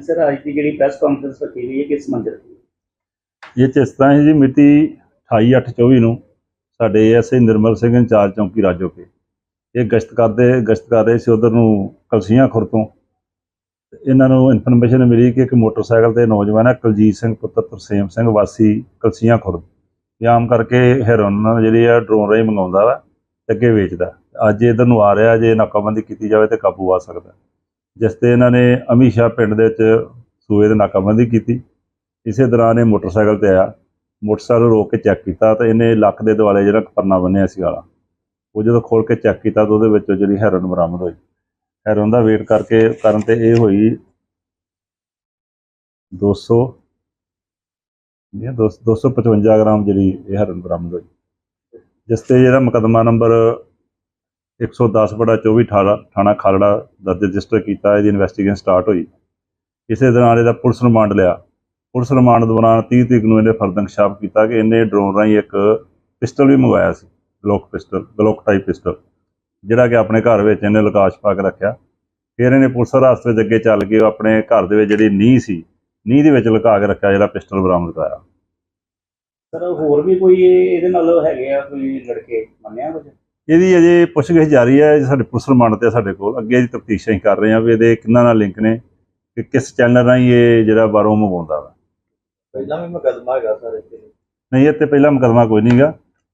ਹਾਂਜੀ ਸਰ ਅੱਜ ਦੀ ਜਿਹੜੀ ਪ੍ਰੈਸ ਕਾਨਫਰੰਸ ਰੱਖੀ ਗਈ ਹੈ, ਕਿਸ ਮੰਦਰ ਇਹ 'ਚ ਇਸ ਤਰ੍ਹਾਂ ਹੈ ਜੀ, ਮਿਤੀ 28/8/24 ਨੂੰ ਸਾਡੇ ਐਸਏ ਨਿਰਮਲ ਸਿੰਘ ਇੰਚਾਰਜ ਚੌਂਕੀ ਰਾਜੋਕੇ ਇਹ ਗਸ਼ਤ ਕਰਦੇ, ਗਸ਼ਤ ਕਰ ਰਹੇ ਸੀ ਉਧਰ ਨੂੰ ਕਲਸੀਆਂ ਖੁਰ ਤੋਂ। ਇਹਨਾਂ ਨੂੰ ਇਨਫੋਰਮੇਸ਼ਨ ਮਿਲੀ ਕਿ ਇੱਕ ਮੋਟਰਸਾਈਕਲ ਤੇ ਨੌਜਵਾਨ ਹੈ ਕੁਲਜੀਤ ਸਿੰਘ ਪੁੱਤਰ ਤਰਸੇਮ ਸਿੰਘ, ਵਾਸੀ ਕਲਸੀਆਂ ਖੁਰ। ਆਮ ਕਰਕੇ ਹੈਰੋਨ ਜਿਹੜੀ ਆ, ਡਰੋਨ ਰਾਹੀਂ ਮੰਗਾਉਂਦਾ ਵਾ, ਤੇ ਅੱਗੇ ਵੇਚਦਾ। ਅੱਜ ਇਧਰ ਨੂੰ ਆ ਰਿਹਾ, ਜੇ ਨਾਕਾਬੰਦੀ ਕੀਤੀ ਜਾਵੇ ਤੇ ਕਾਬੂ ਆ ਸਕਦਾ। ਜਿਸ ਤੇ ਇਹਨਾਂ ਨੇ ਅਮੀਸ਼ਾ ਪਿੰਡ ਦੇ ਵਿੱਚ ਸੂਏ ਦੇ ਨਾਕਾਬੰਦੀ ਕੀਤੀ। ਇਸੇ ਦੌਰਾਨ ਇਹ ਮੋਟਰਸਾਈਕਲ ਤੇ ਆਇਆ। ਮੋਟਰਸਾਈਕਲ ਰੋਕ ਕੇ ਚੈੱਕ ਕੀਤਾ ਤਾਂ ਇਹਨੇ ਲੱਕ ਦੇ ਦੁਆਲੇ ਜਿਹੜਾ ਪਰਨਾ ਬੰਨਿਆ ਸੀ ਵਾਲਾ, ਉਹ ਜਦੋਂ ਖੋਲ ਕੇ ਚੈੱਕ ਕੀਤਾ ਤਾਂ ਉਹਦੇ ਵਿੱਚੋਂ ਜਿਹੜੀ ਹੈਰੋਨ ਬਰਾਮਦ ਹੋਈ। ਹੈਰੋਨ ਦਾ ਵੇਟ ਕਰਕੇ ਕਰਨ ਤੇ ਇਹ ਹੋਈ 200 ਨਹੀਂ 255 ਗ੍ਰਾਮ ਜਿਹੜੀ ਇਹ ਹੈਰੋਨ ਬਰਾਮਦ ਹੋਈ। ਜਿਸ ਤੇ ਜਿਹੜਾ ਮੁਕੱਦਮਾ ਨੰਬਰ 110 ਬੜਾ 24 18 ਥਾਣਾ ਖਾਲੜਾ ਦਰਜ ਰਜਿਸਟਰ ਕੀਤਾ, ਇਹਦੀ ਇਨਵੈਸਟੀਗੇਸ਼ਨ ਸਟਾਰਟ ਹੋਈ। ਇਸੇ ਦੌਰਾਨ ਇਹਦਾ ਪੁਲਿਸ ਰਿਮਾਂਡ ਲਿਆ। ਪੁਲਿਸ ਰਿਮਾਂਡ ਦੌਰਾਨ 30 ਤਰੀਕ ਨੂੰ ਇਹਨੇ ਫਰਦ ਕੀਤਾ ਕਿ ਇਹਨੇ ਡਰੋਨ ਰਾਹੀਂ ਇੱਕ ਪਿਸਟਲ ਵੀ ਮੰਗਵਾਇਆ ਸੀ Glock pistol Glock type pistol ਜਿਹੜਾ ਕਿ ਆਪਣੇ ਘਰ ਵਿੱਚ ਇਹਨੇ ਲਕਾਸ਼ ਪਾ ਕੇ ਰੱਖਿਆ। ਫਿਰ ਇਹਨੇ ਪੁਲਿਸ ਰਾਸਤੇ ਦੇ ਅੱਗੇ ਚੱਲ ਕੇ ਉਹ ਆਪਣੇ ਘਰ ਦੇ ਵਿੱਚ ਜਿਹੜੀ ਨੀਂਹ ਸੀ, ਨੀਂਹ ਦੇ ਵਿੱਚ ਲੁਕਾ ਕੇ ਰੱਖਿਆ, ਜਿਹੜਾ ਪਿਸਟਲ ਬਰਾਮਦ ਕਰਾਇਆ। ਸਰ, ਹੋਰ ਵੀ ਕੋਈ ਇਹਦੇ ਨਾਲ ਹੈਗੇ ਆ ਕੋਈ ਲੜਕੇ ਮੰਨਿਆ ਕੁਝ ਇਹਦੀ ਅਜੇ ਪੁੱਛਗਿੱਛ ਜਾਰੀ ਹੈ ਸਾਡੇ ਪੁਲਿਸ ਰਿਮਾਂਡ ਤੇ ਸਾਡੇ ਕੋਲ। ਅੱਗੇ ਇਹਦੀ ਤਫਤੀਸ਼ ਕਰ ਰਹੇ ਹਾਂ ਵੀ ਇਹਦੇ ਕਿੰਨਾਂ ਨਾਲ ਲਿੰਕ ਨੇ ਕਿ ਕਿਸ ਚੈਨਲ ਰਾਹੀਂ ਇਹ ਜਿਹੜਾ ਬਾਹਰੋਂ ਮੰਗਵਾਉਂਦਾ ਵਾ। ਪਹਿਲਾਂ ਵੀ ਮੁਕੱਦਮਾ ਹੈਗਾ ਸਰ ਇੱਥੇ। ਨਹੀਂ ਤੇ ਪਹਿਲਾ ਮੁਕੱਦਮਾ ਕੋਈ ਨਹੀਂਗਾ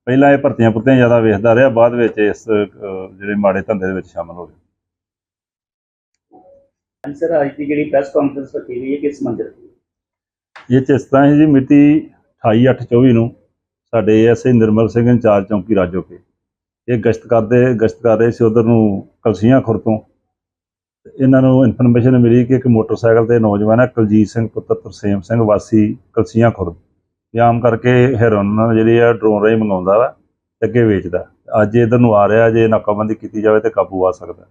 ਪਹਿਲਾਂ ਇਹ ਭਰਤੀਆਂ ਭੁਰਤੀਆਂ ਜ਼ਿਆਦਾ ਵੇਖਦਾ ਰਿਹਾ ਬਾਅਦ ਵਿੱਚ ਇਸ ਜਿਹੜੇ ਮਾੜੇ ਧੰਦੇ ਦੇ ਵਿੱਚ ਸ਼ਾਮਲ ਹੋ ਗਿਆ। ਸਰ ਅੱਜ ਦੀ ਜਿਹੜੀ ਪ੍ਰੈਸ ਕਾਨਫਰੰਸ ਰੱਖੀ ਗਈ ਹੈ ਕਿਸ ਮੰਦਰ ਦੀ? ਇਹ 'ਚ ਇਸ ਤਰ੍ਹਾਂ ਹੈ ਜੀ ਮਿਤੀ 28/8/24 ਨੂੰ ਸਾਡੇ ਐਸਏ ਨਿਰਮਲ ਸਿੰਘ ਇੰਚਾਰਜ ਚੌਂਕੀ ਰਾਜੋਕੇ ਇਹ ਗਸ਼ਤ ਕਰਦੇ, ਗਸ਼ਤ ਕਰ ਰਹੇ ਸੀ ਉਧਰ ਨੂੰ ਕਲਸੀਆਂ ਖੁਰ ਤੋਂ। ਇਹਨਾਂ ਨੂੰ ਇਨਫੋਰਮੇਸ਼ਨ ਮਿਲੀ ਕਿ ਇੱਕ ਮੋਟਰਸਾਈਕਲ ਤੇ ਨੌਜਵਾਨ ਹੈ ਕੁਲਜੀਤ ਸਿੰਘ ਪੁੱਤਰ ਤਰਸੇਮ ਸਿੰਘ ਵਾਸੀ ਕਲਸੀਆਂ ਖੁਰ। ਆਮ ਕਰਕੇ ਹੈਰੋਨ ਜਿਹੜੀ ਆ, ਡਰੋਨ ਰਾਹੀਂ ਮੰਗਾਉਂਦਾ ਵਾ ਤੇ ਅੱਗੇ ਵੇਚਦਾ। ਅੱਜ ਇਧਰ ਨੂੰ ਆ ਰਿਹਾ, ਜੇ ਨਾਕਾਬੰਦੀ ਕੀਤੀ ਜਾਵੇ ਤੇ ਕਾਬੂ ਆ ਸਕਦਾ।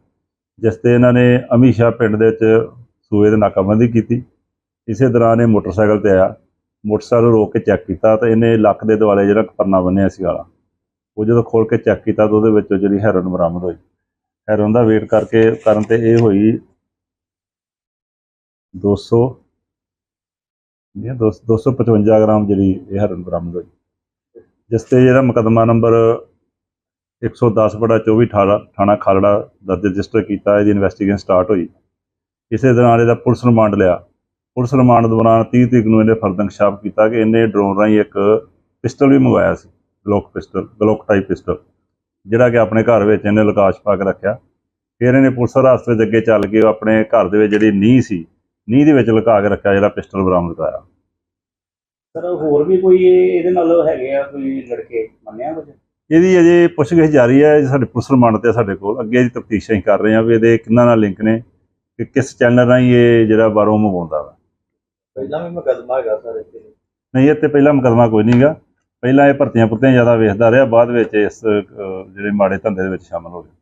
ਜਿਸ ਤੇ ਇਹਨਾਂ ਨੇ ਅਮੀਸ਼ਾ ਪਿੰਡ ਦੇ ਵਿੱਚ ਸੂਏ ਦੇ ਨਾਕਾਬੰਦੀ ਕੀਤੀ। ਇਸੇ ਦੌਰਾਨ ਇਹ ਮੋਟਰਸਾਈਕਲ ਤੇ ਆਇਆ। ਮੋਟਰਸਾਈਕਲ ਰੋਕ ਕੇ ਚੈੱਕ ਕੀਤਾ ਤਾਂ ਇਹਨੇ ਲੱਕ ਦੇ ਦੁਆਲੇ ਜਿਹੜਾ ਪਰਨਾ ਬੰਨਿਆ ਸੀ ਵਾਲਾ ਉਹ ਜਦੋਂ ਖੋਲ ਕੇ ਚੈੱਕ ਕੀਤਾ ਤਾਂ ਉਹਦੇ ਵਿੱਚੋਂ ਜਿਹੜੀ ਹੈਰੋਨ ਬਰਾਮਦ ਹੋਈ। ਹੈਰੋਨ ਦਾ ਵੇਟ ਕਰਕੇ ਕਰਨ ਤੇ ਇਹ ਹੋਈ 200 ਨਹੀਂ 255 ਗ੍ਰਾਮ ਜਿਹੜੀ ਇਹ ਹੈਰੋਨ ਬਰਾਮਦ ਹੋਈ। ਜਿਸ ਤੇ ਜਿਹੜਾ ਮੁਕੱਦਮਾ ਨੰਬਰ 110 ਬੜਾ 24 18 ਥਾਣਾ ਖਾਲੜਾ ਦਰਜ ਰਜਿਸਟਰ ਕੀਤਾ, ਇਹਦੀ ਇਨਵੈਸਟੀਗੇਸ਼ਨ ਸਟਾਰਟ ਹੋਈ। ਇਸੇ ਦੌਰਾਨ ਇਹਦਾ ਪੁਲਿਸ ਰਿਮਾਂਡ ਲਿਆ। ਪੁਲਿਸ ਰਿਮਾਂਡ ਦੌਰਾਨ 30 ਤਰੀਕ ਨੂੰ ਇਹਨੇ ਫਰਦ ਇਨਕਸ਼ਾਫ ਕੀਤਾ ਕਿ ਇਹਨੇ ਡਰੋਨ ਰਾਹੀਂ ਇੱਕ ਪਿਸਟਲ ਵੀ ਮੰਗਵਾਇਆ ਸੀ। Glock pistol Glock type pistol ਜਿਹੜਾ ਕਿ ਆਪਣੇ ਘਰ ਵਿੱਚ ਇਹਨੇ ਲਕਾਸ਼ ਪਾ ਕੇ ਰੱਖਿਆ। ਫਿਰ ਇਹਨੇ ਪੁਲਿਸ ਰਾਸਤੇ ਦੇ ਅੱਗੇ ਚੱਲ ਕੇ ਆਪਣੇ ਘਰ ਦੇ ਵਿੱਚ ਜਿਹੜੀ ਨੀਂਹ ਸੀ ਨੀਂਹ ਦੇ ਵਿੱਚ ਲੁਕਾ ਕੇ ਰੱਖਿਆ ਜਿਹੜਾ ਪਿਸਟਲ ਬਰਾਮਦ ਕਰਾਇਆ। ਸਰ ਹੋਰ ਵੀ ਕੋਈ ਇਹ- ਇਹਦੇ ਨਾਲ ਹੈਗੇ ਆ ਕੋਈ ਲੜਕੇ ਮੰਨਿਆ ਕੁਝ ਇਹਦੀ ਅਜੇ ਪੁੱਛਗਿੱਛ ਜਾਰੀ ਹੈ ਸਾਡੇ ਪੁਲਿਸ ਰਿਮਾਂਡ ਤੇ ਸਾਡੇ ਕੋਲ। ਅੱਗੇ ਦੀ ਤਫਤੀਸ਼ ਅਸੀਂ ਕਰ ਰਹੇ ਹਾਂ ਵੀ ਇਹਦੇ ਕਿੰਨਾਂ ਨਾਲ ਲਿੰਕ ਨੇ ਕਿ ਕਿਸ ਚੈਨਲ ਰਾਹੀਂ ਇਹ ਜਿਹੜਾ ਬਾਹਰੋਂ ਮੰਗਵਾਉਂਦਾ ਵਾ। ਪਹਿਲਾਂ ਵੀ ਮੁਕੱਦਮਾ ਹੈਗਾ ਸਰ ਇੱਥੇ। ਨਹੀਂ ਇਹ ਤੇ ਪਹਿਲਾ ਮੁਕੱਦਮਾ ਕੋਈ ਨਹੀਂਗਾ ਪਹਿਲਾਂ ਇਹ ਭਰਤੀਆਂ ਭੁਰਤੀਆਂ ਜ਼ਿਆਦਾ ਵੇਖਦਾ ਰਿਹਾ, ਬਾਅਦ ਵਿੱਚ ਇਸ ਜਿਹੜੇ ਮਾੜੇ ਧੰਦੇ ਦੇ ਵਿੱਚ ਸ਼ਾਮਲ ਹੋ ਗਿਆ।